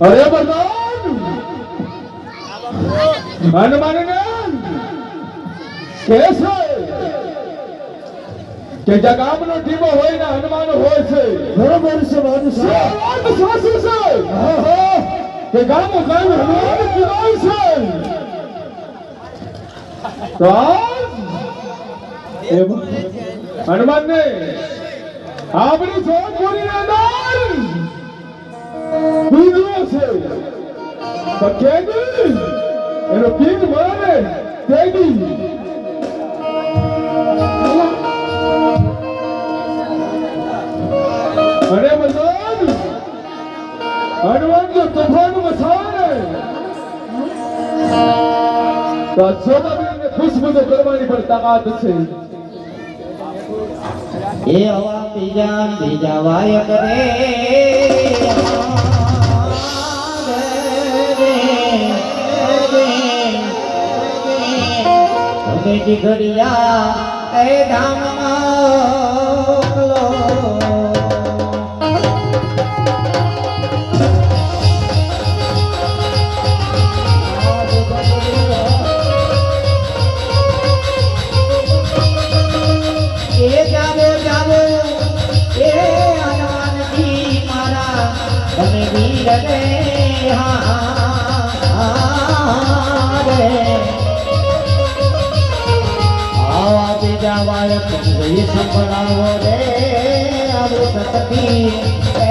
અરે બલરામ હનુમાન કે છે કે જગામનો હોય ને હનુમાન હોય છે. બરોબર છે મારું સાચી. છે? કે ગામો ગામ હનુમાન કીધું છે. તો હનુમાન ને આપણી સોનપુરી અંદર. બીજો છે. તો કેદી? એનો પીધ મળે તેદી અરે મજાન હનુમાન જો તોફાન મચાવે તો ખુશ બધો કરવાની પણ તાકાત છે. એ હવા બીજા બીજા વાય કરે. તમે ઘડિયા એ ધામ તમે વીર રે હા રે આવા બીજા વાળક સંભળાવો રે આવું સતી એ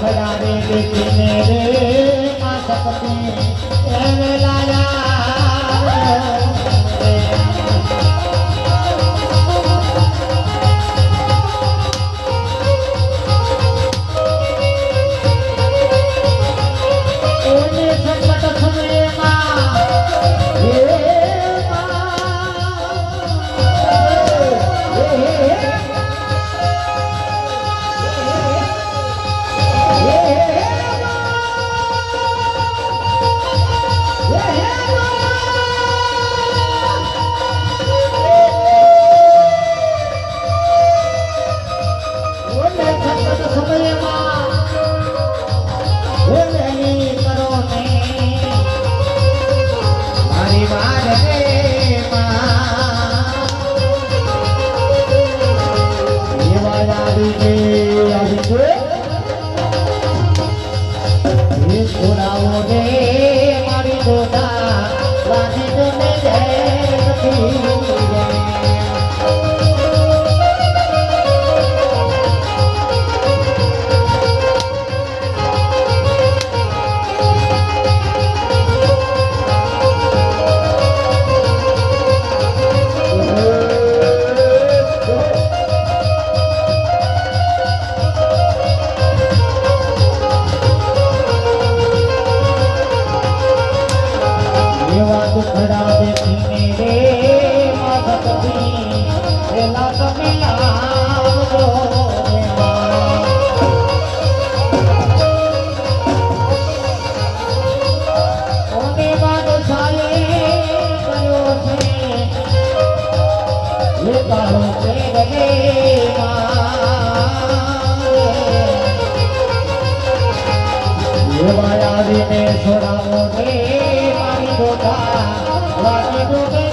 સંકટ દેખીને માં રે સપને એને લાયા. આવીને છોડાવો રે મારી ગોતા વાગે ડૂબે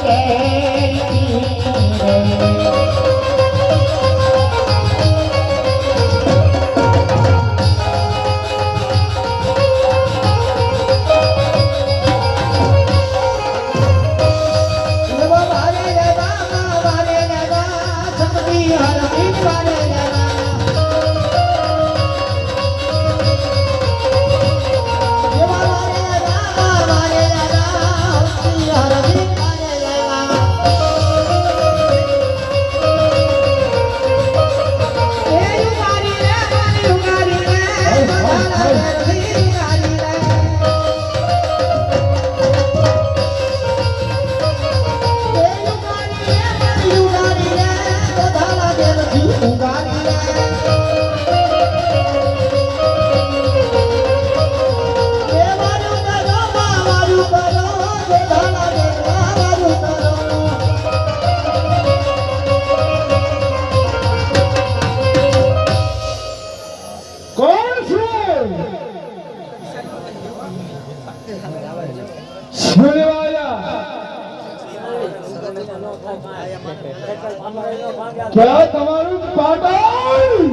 ક્યાં તમારું પાટણ?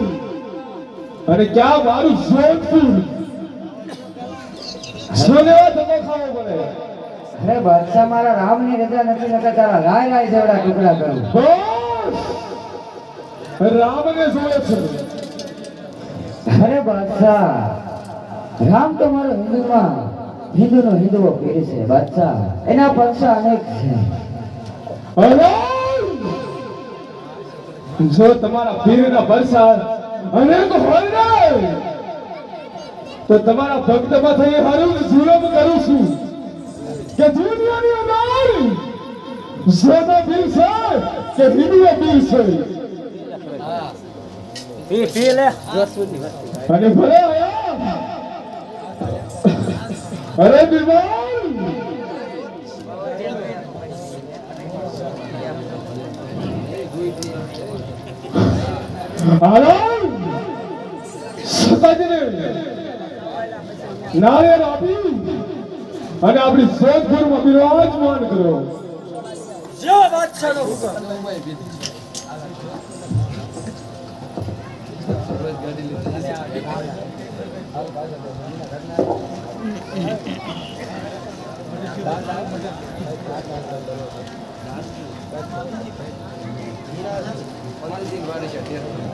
અને ક્યાં મારું જોધપુર સુનેવા ધક્કો ખાવો પડે? અરે બાદશાહ મારા રામની રજા નથી નકર તારા લાય લાય જેવડા ટુકડા કરું. રામને જોડે છે. અરે બાદશાહ રામ તો મારો હિન્દુમાં હિન્દુનો હિન્દુઓ પીર છે બાદશાહ. એના પક્ષા અનેક છે. અરે જો તમારા પીરના વરસાદ અનેક હોય ને તો તમારા ભક્તમાં થઈ હરું જુલમ કરું છું કે દુનિયાની અંદર જોતા પીર છે કે હિન્દુઓ પીર છે. અને ભલે અરે બિરબલ હાલાલ સતાજીને નાળિયેર આપી અને આપણી સોદપુરમાં બિરાજમાન કરો જય બાદશાહનો હુકમ Thank you. Mira, ¿cuál es el barrio?